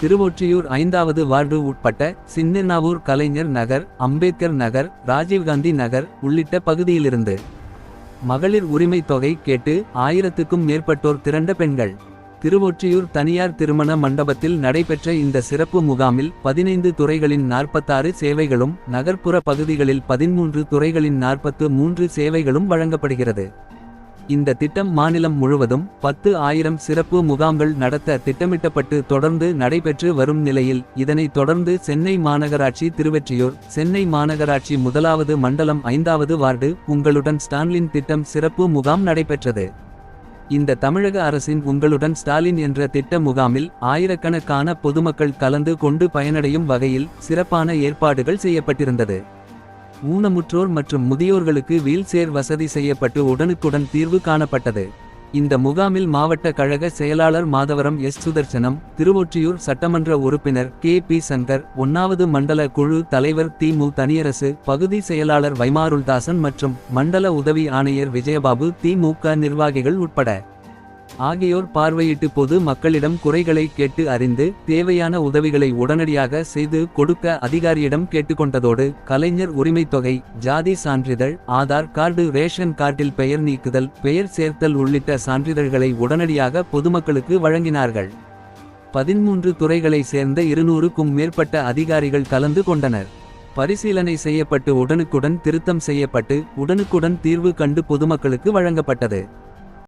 திருவொற்றியூர் ஐந்தாவது வார்டு உட்பட்ட சின்னநாவூர் கலைஞர் நகர் அம்பேத்கர் நகர் ராஜீவ்காந்தி நகர் உள்ளிட்ட பகுதியிலிருந்து மகளிர் உரிமை தொகை கேட்டு ஆயிரத்துக்கும் மேற்பட்டோர் திரண்ட பெண்கள். திருவொற்றியூர் தனியார் திருமண மண்டபத்தில் நடைபெற்ற இந்த சிறப்பு முகாமில் பதினைந்து துறைகளின் நாற்பத்தாறு சேவைகளும் நகர்ப்புற பகுதிகளில் பதிமூன்று துறைகளின் நாற்பத்து மூன்று சேவைகளும் வழங்கப்படுகிறது. இந்த திட்டம் மாநிலம் முழுவதும் பத்து ஆயிரம் சிறப்பு முகாம்கள் நடத்த திட்டமிட்டப்பட்டு தொடர்ந்து நடைபெற்று வரும் நிலையில் இதனைத் தொடர்ந்து சென்னை மாநகராட்சி திருவெற்றியூர் சென்னை மாநகராட்சி முதலாவது மண்டலம் ஐந்தாவது வார்டு உங்களுடன் ஸ்டான்லின் திட்டம் சிறப்பு முகாம் நடைபெற்றது. இந்த தமிழக அரசின் உங்களுடன் ஸ்டாலின் என்ற திட்ட முகாமில் ஆயிரக்கணக்கான பொதுமக்கள் கலந்து கொண்டு பயனடையும் வகையில் சிறப்பான ஏற்பாடுகள் செய்யப்பட்டிருந்தது. ஊனமுற்றோர் மற்றும் முதியோர்களுக்கு வீல்சேர் வசதி செய்யப்பட்டு உடனுக்குடன் தீர்வு காணப்பட்டது. இந்த முகாமில் மாவட்ட கழக செயலாளர் மாதவரம் எஸ். சுதர்சனம் திருவொற்றியூர் சட்டமன்ற உறுப்பினர் கே. பி. சங்கர் ஒன்னாவது மண்டல குழு தலைவர் திமு தனியரசு பகுதி செயலாளர் வைமாருல்தாசன் மற்றும் மண்டல உதவி ஆணையர் விஜயபாபு திமுக நிர்வாகிகள் உட்பட. ஆகியோர் பார்வையிட்டு பொது மக்களிடம் குறைகளை கேட்டு அறிந்து தேவையான உதவிகளை உடனடியாக செய்து கொடுக்க அதிகாரியிடம் கேட்டுக்கொண்டதோடு கலைஞர் உரிமைத் தொகை ஜாதி சான்றிதழ் ஆதார் கார்டு ரேஷன் கார்டில் பெயர் நீக்குதல் பெயர் சேர்த்தல் உள்ளிட்ட சான்றிதழ்களை உடனடியாக பொதுமக்களுக்கு வழங்கினார்கள். பதிமூன்று துறைகளை சேர்ந்த இருநூறுக்கும் மேற்பட்ட அதிகாரிகள் கலந்து கொண்டனர். பரிசீலனை செய்யப்பட்டு உடனுக்குடன் திருத்தம் செய்யப்பட்டு உடனுக்குடன் தீர்வு கண்டு பொதுமக்களுக்கு வழங்கப்பட்டது.